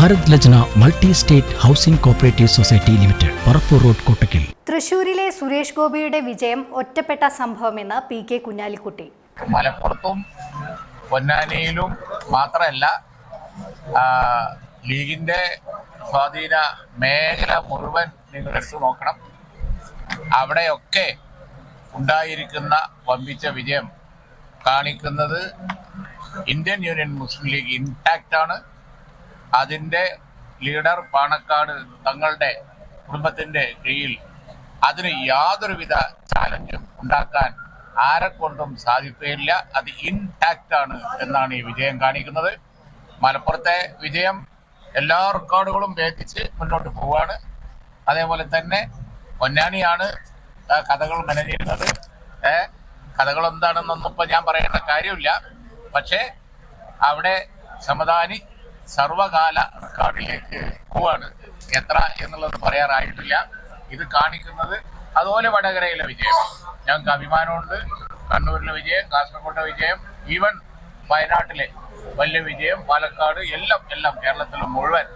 Bharat Lajna multi state housing cooperative society limited Parappur road Kottakkal. തൃശൂരിലെ സുരേഷ് ഗോപിയുടെ വിജയം ഒറ്റപ്പെട്ട സംഭവമെന്ന് പി കെ കുഞ്ഞാലിക്കുട്ടി. മലപ്പുറത്തും പൊന്നാനിയിലും മാത്രമല്ല ലീഗിന്റെ സ്വാധീന മേഖല മുഴുവൻ നിങ്ങൾ എടുത്തു നോക്കണം. അവിടെയൊക്കെ ഉണ്ടായിരിക്കുന്ന വമ്പിച്ച വിജയം കാണിക്കുന്നത് Indian union muslim league intact ആണ്. അതിന്റെ ലീഡർ പാണക്കാട് തങ്ങളുടെ കുടുംബത്തിന്റെ കീഴിൽ അതിന് യാതൊരുവിധ ചാലഞ്ചും ഉണ്ടാക്കാൻ ആരെ കൊണ്ടും സാധിക്കുകയില്ല. അത് ഇൻടാക്റ്റ് ആണ് എന്നാണ് ഈ വിജയം കാണിക്കുന്നത്. മലപ്പുറത്തെ വിജയം എല്ലാ റെക്കോർഡുകളും ഭേദിച്ച് മുന്നോട്ട് പോവുകയാണ്. അതേപോലെ തന്നെ പൊന്നാനിയാണ് കഥകൾ മെനഞ്ഞിരുന്നത്. ഏഹ് കഥകൾ എന്താണെന്നൊന്നും ഇപ്പൊ ഞാൻ പറയേണ്ട കാര്യമില്ല. പക്ഷേ അവിടെ സമദാനി സർവകാല റെക്കോർഡിലേക്ക് പോവാണ്. എത്ര എന്നുള്ളത് പറയാറായിട്ടില്ല. ഇത് കാണിക്കുന്നത് അതുപോലെ വടകരയിലെ വിജയം. ഞങ്ങൾക്ക് അഭിമാനമുണ്ട്. കണ്ണൂരിലെ വിജയം കാസർഗോട്ടെ വിജയം ഈവൻ വയനാട്ടിലെ വലിയ വിജയം പാലക്കാട് എല്ലാം എല്ലാം കേരളത്തിൽ മുഴുവൻ.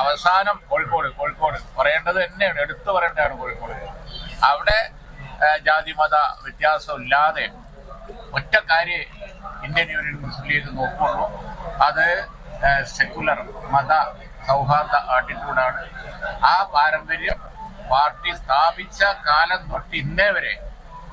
അവസാനം കോഴിക്കോട് കോഴിക്കോട്. പറയേണ്ടത് തന്നെയാണ്. എടുത്തു പറയേണ്ടതാണ് കോഴിക്കോട്. അവിടെ ജാതിമത ജാതി മത വ്യത്യാസമില്ലാതെ ഒറ്റ കാര്യം ഇന്ത്യൻ യൂണിയൻ മുസ്ലിം ലീഗ് നോക്കുള്ളൂ. അത് സെക്കുലർ മത സൗഹാർദ്ദ ആട്ടിറ്റ്യൂഡാണ് ആ പാരമ്പര്യം പാർട്ടി സ്ഥാപിച്ച കാലം തൊട്ട് ഇന്നേ വരെ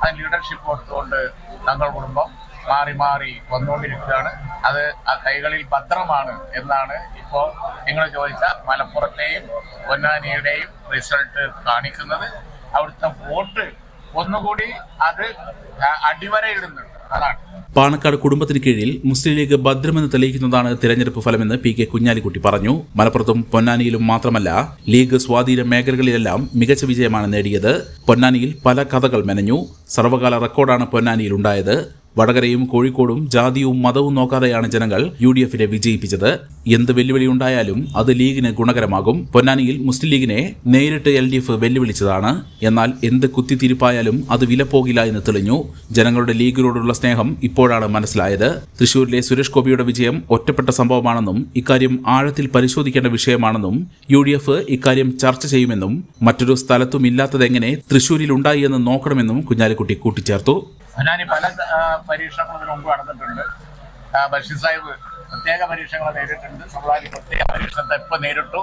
ആ ലീഡർഷിപ്പ് കൊടുത്തുകൊണ്ട് തങ്ങൾ കുടുംബം മാറി മാറി വന്നുകൊണ്ടിരിക്കുകയാണ്. അത് ആ കൈകളിൽ ഭദ്രമാണ് എന്നാണ് ഇപ്പോൾ നിങ്ങൾ ചോദിച്ച മലപ്പുറത്തെയും പൊന്നാനിയുടെയും റിസൾട്ട് കാണിക്കുന്നത്. അവിടുത്തെ വോട്ട് ഒന്നുകൂടി അത് അടിവരയിടുന്നുണ്ട്. അതാണ്. പാണക്കാട് കുടുംബത്തിന് കീഴിൽ മുസ്ലിം ലീഗ് ഭദ്രമെന്ന് തെളിയിക്കുന്നതാണ് തിരഞ്ഞെടുപ്പ് ഫലമെന്ന് പി കെ കുഞ്ഞാലിക്കുട്ടി പറഞ്ഞു. മലപ്പുറത്തും പൊന്നാനിയിലും മാത്രമല്ല ലീഗ് സ്വാധീന മേഖലകളിലെല്ലാം മികച്ച വിജയമാണ് നേടിയത്. പൊന്നാനിയിൽ പല കഥകൾ മെനഞ്ഞു. സർവകാല റെക്കോർഡാണ് പൊന്നാനിയിൽ ഉണ്ടായത്. വടകരയും കോഴിക്കോടും ജാതിയും മതവും നോക്കാതെയാണ് ജനങ്ങൾ യു ഡി എഫിനെ വിജയിപ്പിച്ചത്. എന്ത് വെല്ലുവിളി ഉണ്ടായാലും അത് ലീഗിന് ഗുണകരമാകും. പൊന്നാനിയിൽ മുസ്ലിം ലീഗിനെ നേരിട്ട് എൽ ഡി എഫ് വെല്ലുവിളിച്ചതാണ്. എന്നാൽ എന്ത് കുത്തിത്തിരിപ്പായാലും അത് വിലപ്പോകില്ല എന്ന് തെളിഞ്ഞു. ജനങ്ങളുടെ ലീഗിനോടുള്ള സ്നേഹം ഇപ്പോഴാണ് മനസ്സിലായത്. തൃശൂരിലെ സുരേഷ് ഗോപിയുടെ വിജയം ഒറ്റപ്പെട്ട സംഭവമാണെന്നും ഇക്കാര്യം ആഴത്തിൽ പരിശോധിക്കേണ്ട വിഷയമാണെന്നും യു ഡി എഫ് ഇക്കാര്യം ചർച്ച ചെയ്യുമെന്നും മറ്റൊരു സ്ഥലത്തും ഇല്ലാത്തതെങ്ങനെ തൃശൂരിൽ ഉണ്ടായി എന്ന് നോക്കണമെന്നും കുഞ്ഞാലിക്കുട്ടി കൂട്ടിച്ചേർത്തു. ഞാൻ പല ആ, പരീക്ഷണങ്ങളും മുമ്പ് നടന്നിട്ടുണ്ട്. ബഷീർ സാഹിബ് പ്രത്യേക പരീക്ഷണങ്ങൾ നേരിട്ടുണ്ട് സമുദായ പ്രത്യേക പരീക്ഷണത്തെ ഇപ്പൊ നേരിട്ടു.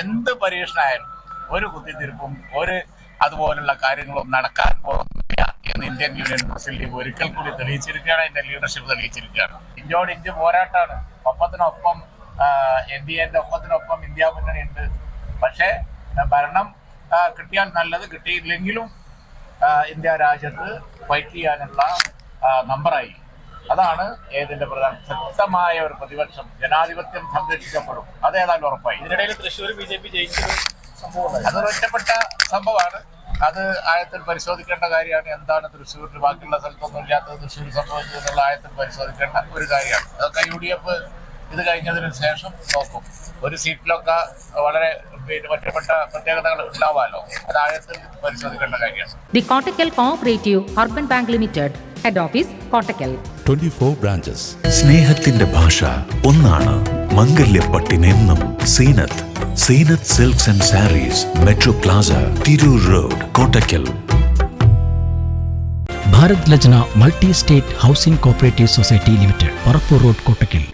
എന്ത് പരീക്ഷണമായാലും ഒരു കുത്തിത്തിരിപ്പും ഒരു അതുപോലുള്ള കാര്യങ്ങളും നടക്കാൻ പോകുന്നില്ല എന്ന് ഇന്ത്യൻ യൂണിയൻ മുസ്ലിം ലീഗ് ഒരിക്കൽ കൂടി തെളിയിച്ചിരിക്കുകയാണ്. എന്റെ ലീഡർഷിപ്പ് തെളിയിച്ചിരിക്കുകയാണ്. ഇന്ത്യയോട് ഇന്ത്യ പോരാട്ടാണ്. ഒപ്പത്തിനൊപ്പം എൻ ഡി എന്റെ ഒപ്പത്തിനൊപ്പം ഇന്ത്യ മുന്നണി ഉണ്ട് പക്ഷേ ഭരണം കിട്ടിയാൽ നല്ലത് കിട്ടിയില്ലെങ്കിലും ഇന്ത്യ രാജ്യത്ത് ഫൈറ്റ് ചെയ്യാനുള്ള നമ്പറായി അതാണ് ഏതിന്റെ പ്രധാന ശക്തമായ ഒരു പ്രതിപക്ഷം ജനാധിപത്യം സംരക്ഷിക്കപ്പെടും. അതേതായാലും ഉറപ്പായി. ഇതിനിടയിൽ തൃശ്ശൂർ ബി ജെ പി ജയിച്ചത് ഒറ്റപ്പെട്ട സംഭവമാണ്. അത് ആയത്തിൽ പരിശോധിക്കേണ്ട കാര്യമാണ്. എന്താണ് തൃശ്ശൂരിൽ ബാക്കിയുള്ള സ്ഥലത്തൊന്നും ഇല്ലാത്തത്? തൃശ്ശൂർ സംഭവിച്ചത് എന്നുള്ള ആഴത്തിൽ പരിശോധിക്കേണ്ട ഒരു കാര്യമാണ്. അതൊക്കെ യു ഡി എഫ് ഇത് കഴിഞ്ഞതിന് ശേഷം നോക്കും. ഒരു സീറ്റിലൊക്കെ വളരെ പിന്നെ ഒറ്റപ്പെട്ട പ്രത്യേകതകൾ ഉണ്ടാവാമല്ലോ അത് ആഴത്തിൽ പരിശോധിക്കേണ്ട കാര്യമാണ്. Kottakkal Kottakkal Cooperative Urban Bank Limited, Head Office, Kottakkal. 24 branches സ്നേഹത്തിന്റെ ഭാഷ ഒന്നാണ്. മംഗല്യപ്പട്ടിനെന്നും Zeenath. Zeenath silks and sarees metro plaza Tirur road Kottakkal. Bharat Lajna multi state housing cooperative society limited Parappur road Kottakkal.